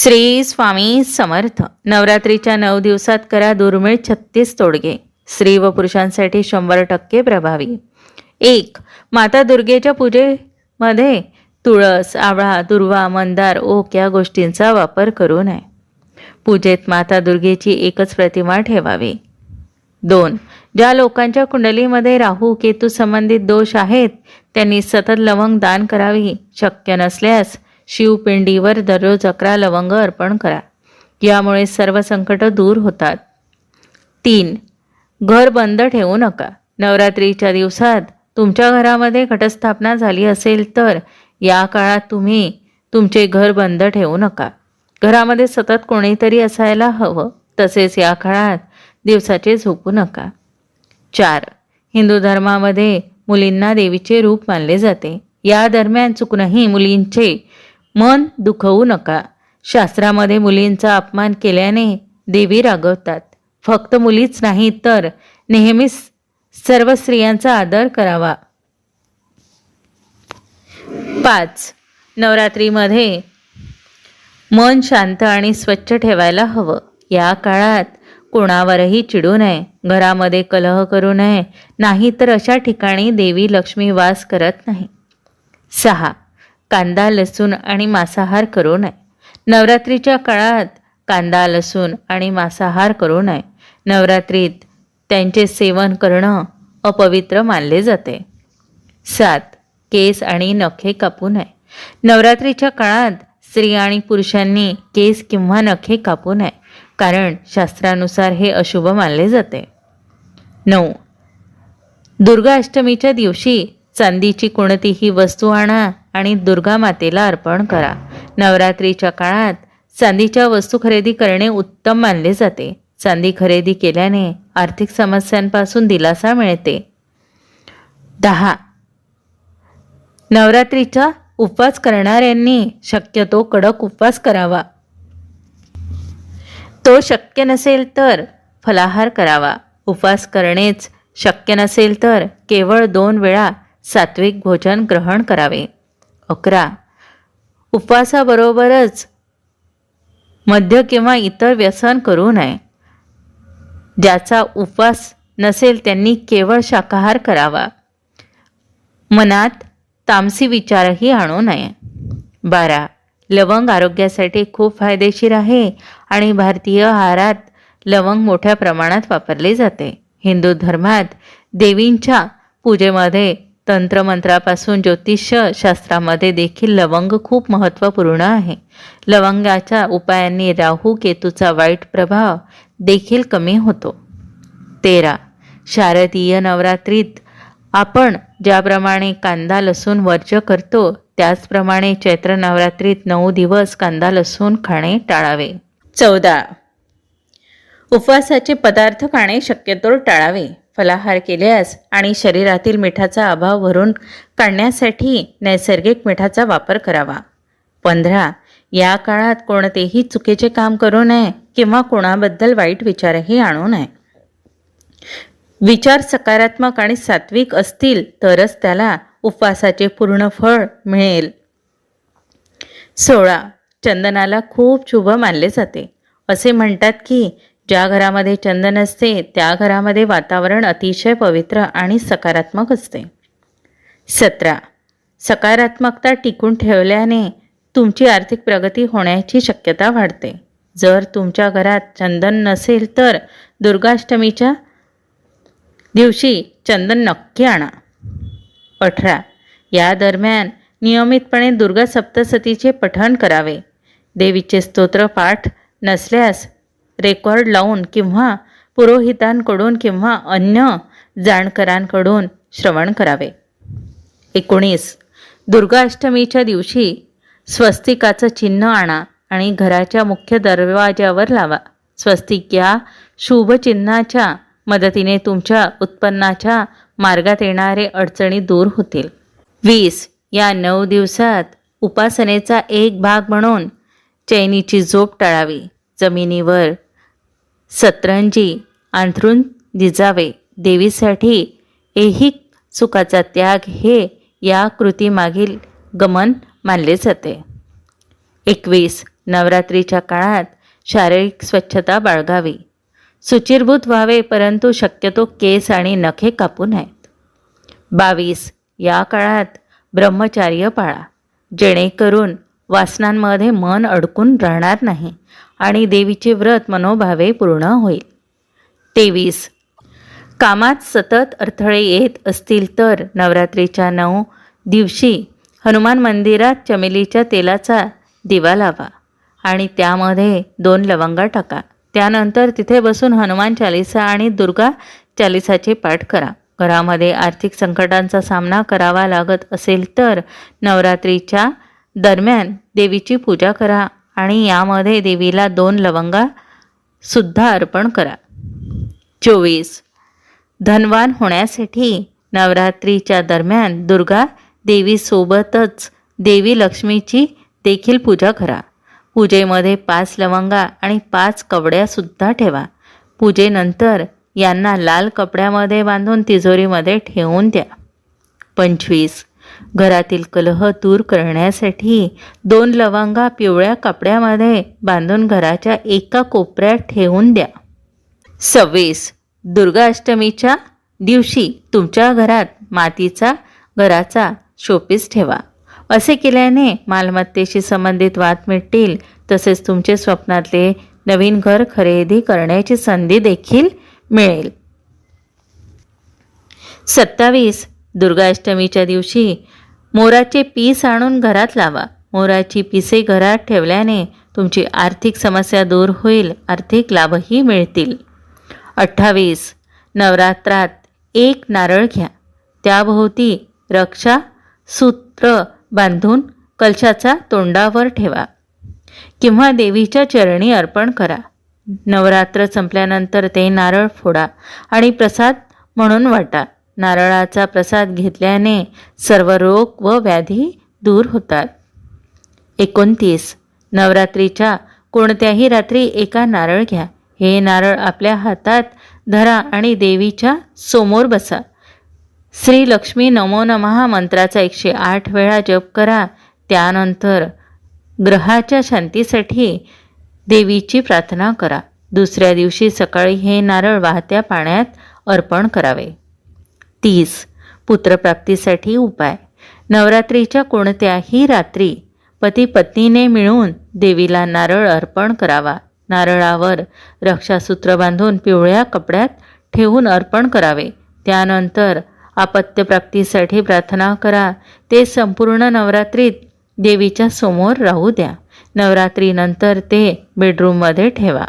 श्री स्वामी समर्थ. नवरात्रीच्या नऊ दिवसात करा दुर्मिळ छत्तीस तोडगे. स्त्री व पुरुषांसाठी शंभर टक्के प्रभावी. एक माता दुर्गेच्या पूजेमध्ये तुळस आवळा दुर्वा मंदार ओक या गोष्टींचा वापर करू नये. पूजेत माता दुर्गेची एकच प्रतिमा ठेवावी. दोन ज्या लोकांच्या कुंडलीमध्ये राहू केतू संबंधित दोष आहेत त्यांनी सतत लवंग दान करावी. शक्य नसल्यास शिवपिंडीवर दररोज अकरा लवंग अर्पण करा. यामुळे सर्व संकट दूर होतात. तीन घर बंद ठेवू नका. नवरात्रीच्या दिवसात तुमच्या घरामध्ये घटस्थापना झाली असेल तर या काळात तुम्ही तुमचे घर बंद ठेवू नका. घरामध्ये सतत कोणीतरी असायला हवं. तसेच या काळात दिवसाचे झोपू नका. चार हिंदू धर्मामध्ये मुलींना देवीचे रूप मानले जाते. या दरम्यान चुकूनही मुलींचे मन दुखवू नका. शास्त्रामध्ये मुलींचा अपमान केल्याने देवी रागवतात. फक्त मुलीच नाही तर नेहमीच सर्व स्त्रियांचा आदर करावा. पाच. नवरात्रीमध्ये मन शांत आणि स्वच्छ ठेवायला हवं. या काळात कोणावरही चिडू नये घरामध्ये कलह करू नये नाही तर अशा ठिकाणी देवी लक्ष्मी वास करत नाही. सहा. कांदा लसूण आणि मांसाहार करू नये. नवरात्रीच्या काळात कांदा लसूण आणि मांसाहार करू नये. नवरात्रीत त्यांचे सेवन करणं अपवित्र मानले जाते. सात केस आणि नखे कापू नये. नवरात्रीच्या काळात स्त्री आणि पुरुषांनी केस किंवा नखे कापू नये कारण शास्त्रानुसार हे अशुभ मानले जाते. नऊ दुर्गाष्टमीच्या दिवशी चांदीची कोणतीही वस्तू आणा आणि दुर्गा मातेला अर्पण करा. नवरात्रीच्या काळात चांदीच्या वस्तू खरेदी करणे उत्तम मानले जाते. चांदी खरेदी केल्याने आर्थिक समस्यांपासून दिलासा मिळते. दहा. नवरात्रीचा उपवास करणाऱ्यांनी शक्यतो कडक उपवास करावा. तो शक्य नसेल तर फलाहार करावा. उपवास करणेच शक्य नसेल तर केवळ दोन वेळा सात्विक भोजन ग्रहण करावे. अकरा. उपवासाबरोबरच मध्य किंवा इतर व्यसन करू नये. ज्याचा उपवास नसेल त्यांनी केवळ शाकाहार करावा. मनात तामसी विचारही आणू नये. बारा. लवंग आरोग्यासाठी खूप फायदेशीर आहे आणि भारतीय आहारात लवंग मोठ्या प्रमाणात वापरले जाते. हिंदू धर्मात देवींच्या पूजेमध्ये तंत्रमंत्रापासून ज्योतिष शास्त्रामध्ये देखील लवंग खूप महत्त्वपूर्ण आहे. लवंगाच्या उपायांनी राहू केतूचा वाईट प्रभाव देखील कमी होतो. तेरा. शारदीय नवरात्रीत आपण ज्याप्रमाणे कांदा लसूण वर्ज करतो त्याचप्रमाणे चैत्र नवरात्रीत नऊ दिवस कांदा लसूण खाणे टाळावे. चौदा. उपवासाचे पदार्थ खाणे शक्यतो टाळावे. फलाहार केल्यास आणि शरीरातील मिठाचा अभाव भरून काढण्यासाठी नैसर्गिक मिठाचा वापर करावा. पंधरा या काळात कोणतेही चुकीचे काम करू नये किंवा कोणाबद्दल वाईट विचारही आणू नये. विचार सकारात्मक आणि सात्विक असतील तरच त्याला उपवासाचे पूर्ण फळ मिळेल. सोळा चंदनाला खूप शुभ मानले जाते. असे म्हणतात की ज्या घरामध्ये चंदन असते त्या घरामध्ये वातावरण अतिशय पवित्र आणि सकारात्मक असते. सतरा. सकारात्मकता टिकून ठेवल्याने तुमची आर्थिक प्रगती होण्याची शक्यता वाढते. जर तुमच्या घरात चंदन नसेल तर दुर्गाष्टमीच्या दिवशी चंदन नक्की आणा. अठरा. या दरम्यान नियमितपणे दुर्गा सप्तसतीचे पठण करावे. देवीचे स्तोत्र पाठ नसल्यास रेकॉर्ड लावून किंवा पुरोहितांकडून किंवा अन्य जाणकारांकडून श्रवण करावे. एकोणीस. दुर्गाष्टमीच्या दिवशी स्वस्तिकाचं चिन्ह आणा आणि घराच्या मुख्य दरवाजावर लावा. स्वस्तिक या शुभचिन्हाच्या मदतीने तुमच्या उत्पन्नाच्या मार्गात येणारे अडचणी दूर होतील. वीस. या नऊ दिवसात उपासनेचा एक भाग म्हणून चैनीची झोप टाळावी. जमिनीवर सतरंजी अंथरून दिजावे देवीसाठी ऐहिक सुखाचा त्याग हे या कृतीमागील गमन मानले जाते. एकवीस नवरात्रीच्या काळात शारीरिक स्वच्छता बाळगावी. सुचिरभूत व्हावे परंतु शक्यतो केस आणि नखे कापू नयेत बावीस या काळात ब्रह्मचार्य पाळा. जेणेकरून वासनांमध्ये मन अडकून राहणार नाही. आणि देवीचे व्रत मनोभावे पूर्ण होईल. तेवीस. कामात सतत अडथळे येत असतील तर नवरात्रीच्या नऊ दिवशी हनुमान मंदिरात चमेलीच्या तेलाचा दिवा लावा आणि त्यामध्ये दोन लवंगा टाका. त्यानंतर तिथे बसून हनुमान चालिसा आणि दुर्गा चालिसाचे पाठ करा. घरामध्ये आर्थिक संकटांचा सामना करावा लागत असेल तर नवरात्रीच्या दरम्यान देवीची पूजा करा. आणि यामध्ये देवीला दोन लवंगा सुद्धा अर्पण करा. चोवीस. धनवान होण्यासाठी नवरात्रीच्या दरम्यान दुर्गा देवीसोबतच देवी लक्ष्मीची देखील पूजा करा. पूजेमध्ये पाच लवंगा आणि पाच कवड्यासुद्धा ठेवा. पूजेनंतर यांना लाल कपड्यामध्ये बांधून तिजोरीमध्ये ठेवून द्या. पंचवीस. घरातील कलह दूर करण्यासाठी दोन लवंगा पिवळ्या कपड्यामध्ये बांधून घराच्या एका कोपऱ्यात ठेवून द्या. सव्वीस. दुर्गाष्टमीच्या दिवशी तुमच्या घरात मातीचा घराचा शोपीस ठेवा. असे केल्याने मालमत्तेशी संबंधित वाद मिटतील तसेच तुमचे स्वप्नातले नवीन घर खरेदी करण्याची संधी देखील मिळेल. सत्तावीस. दुर्गाष्टमीच्या दिवशी मोराचे पीस आणून घरात लावा. मोराची पिसे घरात ठेवल्याने तुमची आर्थिक समस्या दूर होईल आर्थिक लाभही मिळतील. अठ्ठावीस. नवरात्रात एक नारळ घ्या. त्याभोवती रक्षा सूत्र बांधून कलशाचा तोंडावर ठेवा किंवा देवीच्या चरणी अर्पण करा. नवरात्र संपल्यानंतर ते नारळ फोडा आणि प्रसाद म्हणून वाटा. नारळाचा प्रसाद घेतल्याने सर्व रोग व व्याधी दूर होतात. एकोणतीस. नवरात्रीच्या कोणत्याही रात्री एका नारळ घ्या. हे नारळ आपल्या हातात धरा आणि देवीच्या समोर बसा. श्री लक्ष्मी नमो नमहा मंत्राचा एकशे आठ वेळा जप करा. त्यानंतर ग्रहाच्या शांतीसाठी देवीची प्रार्थना करा. दुसऱ्या दिवशी सकाळी हे नारळ वाहत्या पाण्यात अर्पण करावे. तीस. पुत्रप्राप्तीसाठी उपाय. नवरात्रीच्या कोणत्याही रात्री पती पत्नीने मिळून देवीला नारळ अर्पण करावा. नारळावर रक्षासूत्र बांधून पिवळ्या कपड्यात ठेवून अर्पण करावे. त्यानंतर आपत्यप्राप्तीसाठी प्रार्थना करा. ते संपूर्ण नवरात्रीत देवीच्या समोर राहू द्या. नवरात्रीनंतर ते बेडरूममध्ये ठेवा.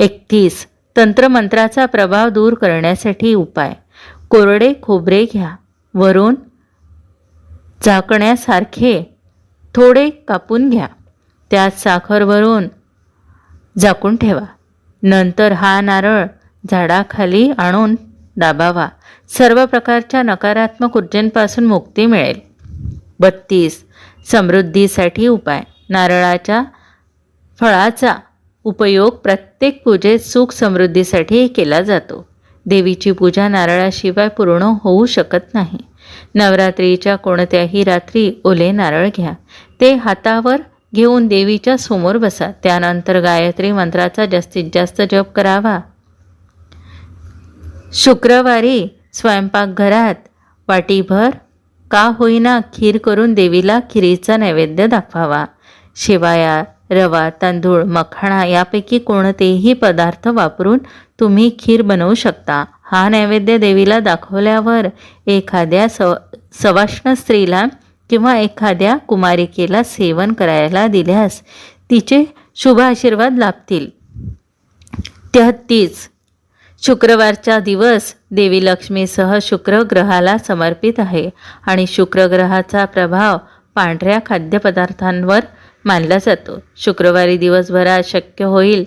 एकतीस. तंत्रमंत्राचा प्रभाव दूर करण्यासाठी उपाय. कोरडे खोबरे घ्या. वरून झाकण्यासारखे थोडे कापून घ्या. त्यात साखर भरून झाकून ठेवा. नंतर हा नारळ झाडाखाली आणून दाबावा. सर्व प्रकारच्या नकारात्मक ऊर्जेपासून मुक्ती मिळेल. बत्तीस. समृद्धीसाठी उपाय. नारळाच्या फळाचा उपयोग प्रत्येक पूजेत सुख समृद्धीसाठी केला जातो. देवीची पूजा नारळाशिवाय पूर्ण होऊ शकत नाही. नवरात्रीच्या कोणत्याही रात्री ओले नारळ घ्या. ते हातावर घेऊन देवीच्या समोर बसा. त्यानंतर गायत्री मंत्राचा जास्तीत जास्त जप करावा. शुक्रवारी स्वयंपाकघरात वाटीभर का होईना खीर करून देवीला खिरीचा नैवेद्य दाखवावा. शिवाया रवा तांदूळ मखाणा यापैकी कोणतेही पदार्थ वापरून तुम्ही खीर बनवू शकता. हा नैवेद्य देवीला दाखवल्यावर एखाद्या सव सवाष्ण स्त्रीला किंवा एखाद्या कुमारिकेला सेवन करायला दिल्यास तिचे शुभ आशीर्वाद लाभतील. तेहत्तीस शुक्रवारचा दिवस देवी लक्ष्मीसह शुक्र ग्रहाला समर्पित आहे आणि शुक्रग्रहाचा प्रभाव पांढऱ्या खाद्यपदार्थांवर मानला जातो. शुक्रवारी दिवसभरात शक्य होईल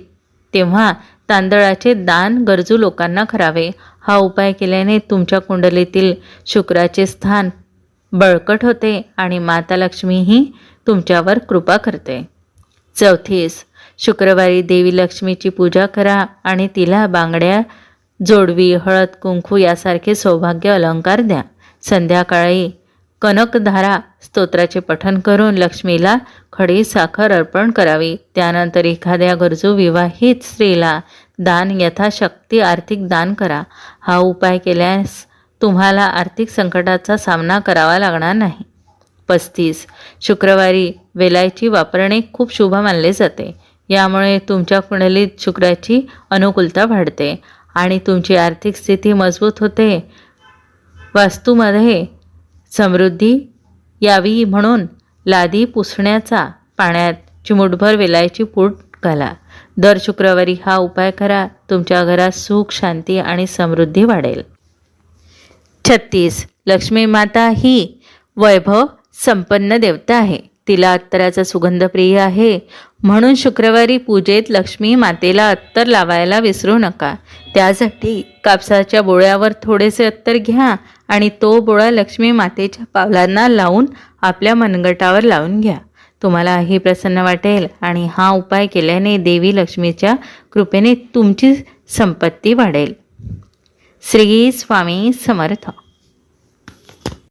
तेव्हा तांदळाचे दान गरजू लोकांना करावे. हा उपाय केल्याने तुमच्या कुंडलीतील शुक्राचे स्थान बळकट होते आणि माता लक्ष्मीही तुमच्यावर कृपा करते. चौथीस शुक्रवारी देवी लक्ष्मीची पूजा करा आणि तिला बांगड्या जोडवी हळद कुंकू यासारखे सौभाग्य अलंकार द्या. संध्याकाळी कनकधारा स्तोत्राचे पठन करून लक्ष्मीला खडी साखर अर्पण करावी. त्यानंतर एखाद्या गरजू विवाहित स्त्रीला दान यथाशक्ती आर्थिक दान करा. हा उपाय केल्यास तुम्हाला आर्थिक संकटाचा सामना करावा लागणार नाही. पस्तीस. शुक्रवारी वेलायची वापरणे खूप शुभ मानले जाते. यामुळे तुमच्या कुंडलीत शुक्राची अनुकूलता वाढते आणि तुमची आर्थिक स्थिती मजबूत होते. वास्तूमध्ये समृद्धी यावी म्हणून लादी पुसण्याचा पाण्यात चिमूटभर वेलायची पूट घाला. दर शुक्रवारी हा उपाय करा. तुमच्या घरात सुख शांती आणि समृद्धी वाढेल. छत्तीस. लक्ष्मी माता ही वैभव संपन्न देवता आहे. तिला अत्तराचा सुगंध प्रिय आहे. म्हणून शुक्रवारी पूजेत लक्ष्मी मातेला अत्तर लावायला विसरू नका. त्यासाठी कापसाच्या बोळ्यावर थोडेसे अत्तर घ्या आणि तो बोळा लक्ष्मी मातेच्या पावलांना लावून आपल्या मनगटावर लावून घ्या. तुम्हालाही प्रसन्न वाटेल आणि हा उपाय केल्याने देवी लक्ष्मीच्या कृपेने तुमची संपत्ती वाढेल. श्री स्वामी समर्थ.